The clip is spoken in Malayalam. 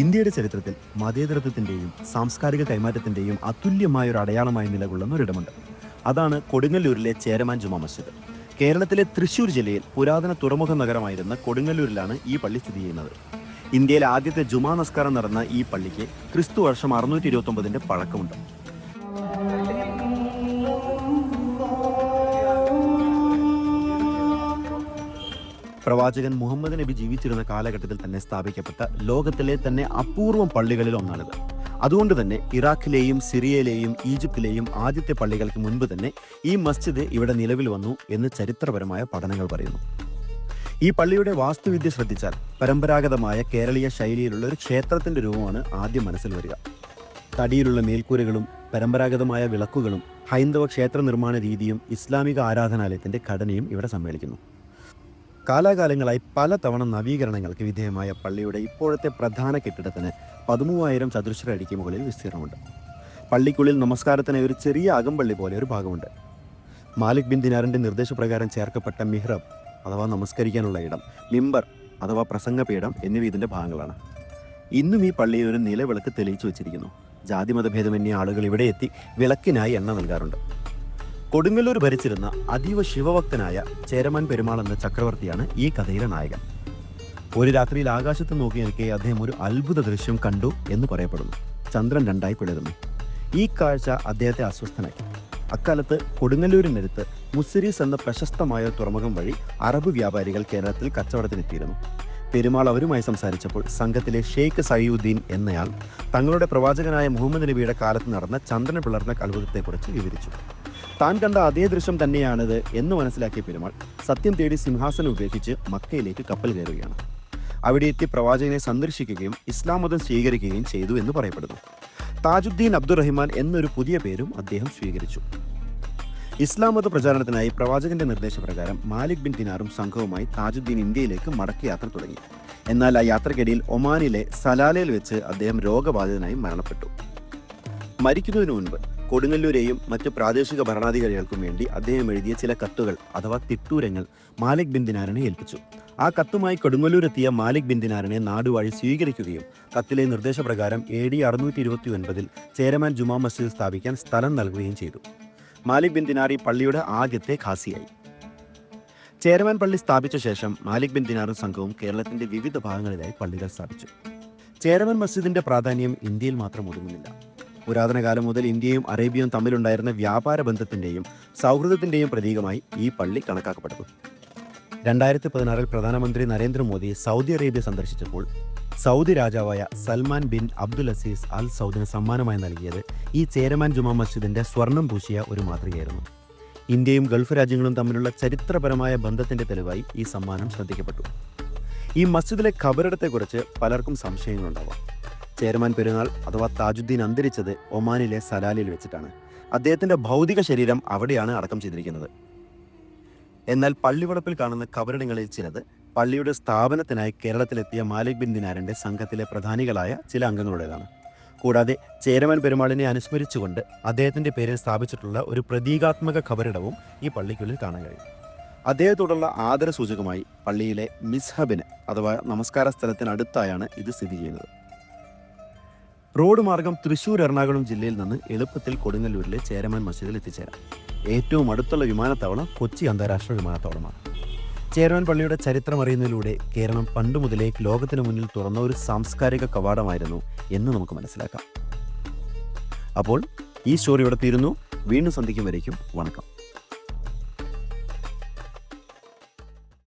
ഇന്ത്യയുടെ ചരിത്രത്തിൽ മതേതരത്വത്തിന്റെയും സാംസ്കാരിക കൈമാറ്റത്തിന്റെയും അതുല്യമായ ഒരു അടയാളമായി നിലകൊള്ളുന്ന ഒരിടമുണ്ട്. അതാണ് കൊടുങ്ങല്ലൂരിലെ ചേരമാൻ ജുമാ മസ്ജിദ്. കേരളത്തിലെ തൃശ്ശൂർ ജില്ലയിൽ പുരാതന തുറമുഖ നഗരമായിരുന്ന കൊടുങ്ങല്ലൂരിലാണ് ഈ പള്ളി സ്ഥിതി ചെയ്യുന്നത്. ഇന്ത്യയിലെ ആദ്യത്തെ ജുമാ നമസ്കാരം നടന്ന ഈ പള്ളിക്ക് ക്രിസ്തു വർഷം അറുന്നൂറ്റി ഇരുപത്തി ഒമ്പതിന്റെ പഴക്കമുണ്ട്. പ്രവാചകൻ മുഹമ്മദ് നബി ജീവിച്ചിരുന്ന കാലഘട്ടത്തിൽ തന്നെ സ്ഥാപിക്കപ്പെട്ട ലോകത്തിലെ തന്നെ അപൂർവം പള്ളികളിൽ ഒന്നാണിത്. അതുകൊണ്ട് തന്നെ ഇറാഖിലെയും സിറിയയിലെയും ഈജിപ്തിലെയും ആദ്യത്തെ പള്ളികൾക്ക് മുൻപ് തന്നെ ഈ മസ്ജിദ് ഇവിടെ നിലവിൽ വന്നു എന്ന് ചരിത്രപരമായ പഠനങ്ങൾ പറയുന്നു. ഈ പള്ളിയുടെ വാസ്തുവിദ്യ ശ്രദ്ധിച്ചാൽ പരമ്പരാഗതമായ കേരളീയ ശൈലിയിലുള്ള ഒരു ക്ഷേത്രത്തിന്റെ രൂപമാണ് ആദ്യം മനസ്സിൽ വരിക. തടിയിലുള്ള മേൽക്കൂരകളും പരമ്പരാഗതമായ വിളക്കുകളും ഹൈന്ദവ ക്ഷേത്ര നിർമ്മാണ രീതിയും ഇസ്ലാമിക ആരാധനാലയത്തിന്റെ ഘടനയും ഇവിടെ സമ്മേളിക്കുന്നു. കാലാകാലങ്ങളായി പലതവണ നവീകരണങ്ങൾക്ക് വിധേയമായ പള്ളിയുടെ ഇപ്പോഴത്തെ പ്രധാന കെട്ടിടത്തിന് പതിമൂവായിരം ചതുരശ്ര അടിക്ക് മുകളിൽ വിസ്തീർണമുണ്ട്. പള്ളിക്കുള്ളിൽ നമസ്കാരത്തിന് ഒരു ചെറിയ അകമ്പള്ളി പോലെ ഒരു ഭാഗമുണ്ട്. മാലിക് ബിൻ ദിനാറിന്റെ നിർദ്ദേശപ്രകാരം ചേർക്കപ്പെട്ട മിഹ്റബ് അഥവാ നമസ്കരിക്കാനുള്ള ഇടം മിമ്പർ അഥവാ പ്രസംഗപീഠം എന്നിവ ഇതിന്റെ ഭാഗങ്ങളാണ്. ഇന്നും ഈ പള്ളിയിൽ ഒരു നിലവിളക്ക് തെളിയിച്ചു വെച്ചിരിക്കുന്നു. ജാതി മതഭേദമന്യേ ആളുകൾ ഇവിടെ എത്തി വിളക്കിനായി എണ്ണ നൽകാറുണ്ട്. കൊടുങ്ങല്ലൂർ ഭരിച്ചിരുന്ന അതീവ ശിവഭക്തനായ ചേരമാൻ പെരുമാൾ എന്ന ചക്രവർത്തിയാണ് ഈ കഥയിലെ നായകൻ. ഒരു രാത്രിയിൽ ആകാശത്ത് നോക്കി നിൽക്കെ അദ്ദേഹം ഒരു അത്ഭുത ദൃശ്യം കണ്ടു എന്ന് പറയപ്പെടുന്നു. ചന്ദ്രൻ രണ്ടായി പിളരുന്നു. ഈ കാഴ്ച അദ്ദേഹത്തെ അസ്വസ്ഥനാക്കി. അക്കാലത്ത് കൊടുങ്ങല്ലൂരിനടുത്ത് മുസിരീസ് എന്ന പ്രശസ്തമായ തുറമുഖം വഴി അറബ് വ്യാപാരികൾ കേരളത്തിൽ കച്ചവടത്തിനെത്തിയിരുന്നു. പെരുമാൾ അവരുമായി സംസാരിച്ചപ്പോൾ സംഘത്തിലെ ഷെയ്ഖ് സയ്യുദ്ദീൻ എന്നയാൾ തങ്ങളുടെ പ്രവാചകനായ മുഹമ്മദ് നബിയുടെ കാലത്ത് നടന്ന ചന്ദ്രൻ പിളർന്ന അത്ഭുതത്തെക്കുറിച്ച് വിവരിച്ചു. താൻ കണ്ട അതേ ദൃശ്യം തന്നെയാണിത് എന്ന് മനസ്സിലാക്കിയ പെരുമാൾ സത്യം തേടി സിംഹാസനം ഉപേക്ഷിച്ച് മക്കയിലേക്ക് കപ്പൽ കയറുകയാണ്. അവിടെ എത്തി പ്രവാചകനെ സന്ദർശിക്കുകയും ഇസ്ലാം മതം സ്വീകരിക്കുകയും ചെയ്തു എന്ന് പറയപ്പെടുന്നു. താജുദ്ദീൻ അബ്ദുറഹിമാൻ എന്നൊരു പുതിയ പേരും അദ്ദേഹം സ്വീകരിച്ചു. ഇസ്ലാം മത പ്രചാരണത്തിനായി പ്രവാചകന്റെ നിർദ്ദേശപ്രകാരം മാലിക് ബിൻ ദിനാറും സംഘവുമായി താജുദ്ദീൻ ഇന്ത്യയിലേക്ക് മടക്കയാത്ര തുടങ്ങി. എന്നാൽ ആ യാത്രക്കിടയിൽ ഒമാനിലെ സലാലയിൽ വെച്ച് അദ്ദേഹം രോഗബാധിതനായി മരണപ്പെട്ടു. മരിക്കുന്നതിന് മുൻപ് കൊടുങ്ങല്ലൂരെയും മറ്റ് പ്രാദേശിക ഭരണാധികാരികൾക്കും വേണ്ടി അദ്ദേഹം എഴുതിയ ചില കത്തുകൾ അഥവാ തിട്ടൂരങ്ങൾ മാലിക് ബിന്ദിനാരനെ ഏൽപ്പിച്ചു. ആ കത്തുമായി കൊടുങ്ങല്ലൂരെത്തിയ മാലിക് ബിന്ദിനാരനെ നാടുവാഴി സ്വീകരിക്കുകയും കത്തിലെ നിർദ്ദേശപ്രകാരം എ ഡി അറുന്നൂറ്റി ഇരുപത്തി ഒൻപതിൽ ചേരമാൻ ജുമാ മസ്ജിദ് സ്ഥാപിക്കാൻ സ്ഥലം നൽകുകയും ചെയ്തു. മാലിക് ഈ പള്ളിയുടെ ആദ്യത്തെ ഖാസിയായി. ചേരമാൻ പള്ളി സ്ഥാപിച്ച ശേഷം മാലിക് ബിന്ദിനാറും സംഘവും കേരളത്തിന്റെ വിവിധ ഭാഗങ്ങളിലായി പള്ളികൾ സ്ഥാപിച്ചു. ചേരമാൻ മസ്ജിദിന്റെ പ്രാധാന്യം ഇന്ത്യയിൽ മാത്രം ഒതുങ്ങുന്നില്ല. പുരാതന കാലം മുതൽ ഇന്ത്യയും അറേബ്യയും തമ്മിലുണ്ടായിരുന്ന വ്യാപാര ബന്ധത്തിന്റെയും സൗഹൃദത്തിന്റെയും പ്രതീകമായി ഈ പള്ളി കണക്കാക്കപ്പെടുന്നു രണ്ടായിരത്തി പതിനാറിൽ പ്രധാനമന്ത്രി നരേന്ദ്രമോദി സൗദി അറേബ്യ സന്ദർശിച്ചപ്പോൾ സൗദി രാജാവായ Salman bin Abdul Aziz Al സൗദിന് സമ്മാനമായി നൽകിയത് ഈ ചേരമാൻ ജുമാ മസ്ജിദിന്റെ സ്വർണം പൂശിയ ഒരു മാതൃകയായിരുന്നു. ഇന്ത്യയും ഗൾഫ് രാജ്യങ്ങളും തമ്മിലുള്ള ചരിത്രപരമായ ബന്ധത്തിന്റെ തെളിവായി ഈ സമ്മാനം ശ്രദ്ധിക്കപ്പെട്ടു. ഈ മസ്ജിദിലെ ഖബറിടത്തെക്കുറിച്ച് പലർക്കും സംശയങ്ങളുണ്ടാവാം. ചേരമാൻ പെരുന്നാൾ അഥവാ താജുദ്ദീൻ അന്തരിച്ചത് ഒമാനിലെ സലാലിൽ വെച്ചിട്ടാണ്. അദ്ദേഹത്തിന്റെ ഭൗതിക ശരീരം അവിടെയാണ് അടക്കം ചെയ്തിരിക്കുന്നത്. എന്നാൽ പള്ളിവളപ്പിൽ കാണുന്ന കബറിടങ്ങളിൽ ചിലത് പള്ളിയുടെ സ്ഥാപനത്തിനായി കേരളത്തിലെത്തിയ മാലിക് ബിൻ ദിനാരന്റെ സംഘത്തിലെ പ്രധാനികളായ ചില അംഗങ്ങളുടേതാണ്. കൂടാതെ ചേരമാൻ പെരുമാളിനെ അനുസ്മരിച്ചുകൊണ്ട് അദ്ദേഹത്തിന്റെ പേരിൽ സ്ഥാപിച്ചിട്ടുള്ള ഒരു പ്രതീകാത്മക കബറിടവും ഈ പള്ളിക്കുള്ളിൽ കാണാൻ കഴിയും. അദ്ദേഹത്തോടുള്ള ആദരസൂചകമായി പള്ളിയിലെ മിസ്ഹബിന് അഥവാ നമസ്കാര സ്ഥലത്തിനടുത്തായാണ് ഇത് സ്ഥിതി ചെയ്യുന്നത്. റോഡ് മാർഗം തൃശൂർ എറണാകുളം ജില്ലയിൽ നിന്ന് എളുപ്പത്തിൽ കൊടുങ്ങല്ലൂരിലെ ചേരമൻ മസ്ജിദിൽ എത്തിച്ചേരാം. ഏറ്റവും അടുത്തുള്ള വിമാനത്താവളം കൊച്ചി അന്താരാഷ്ട്ര വിമാനത്താവളമാണ്. ചേരമാൻ പള്ളിയുടെ ചരിത്രം അറിയുന്നതിലൂടെ കേരളം പണ്ട് മുതലേ ലോകത്തിന് മുന്നിൽ തുറന്ന ഒരു സാംസ്കാരിക കവാടമായിരുന്നു എന്ന് നമുക്ക് മനസ്സിലാക്കാം. അപ്പോൾ ഈ സ്റ്റോറി ഇവിടെ തീരുന്നു. വീണ്ടും സന്ധിക്കും വരയ്ക്കും വണക്കം.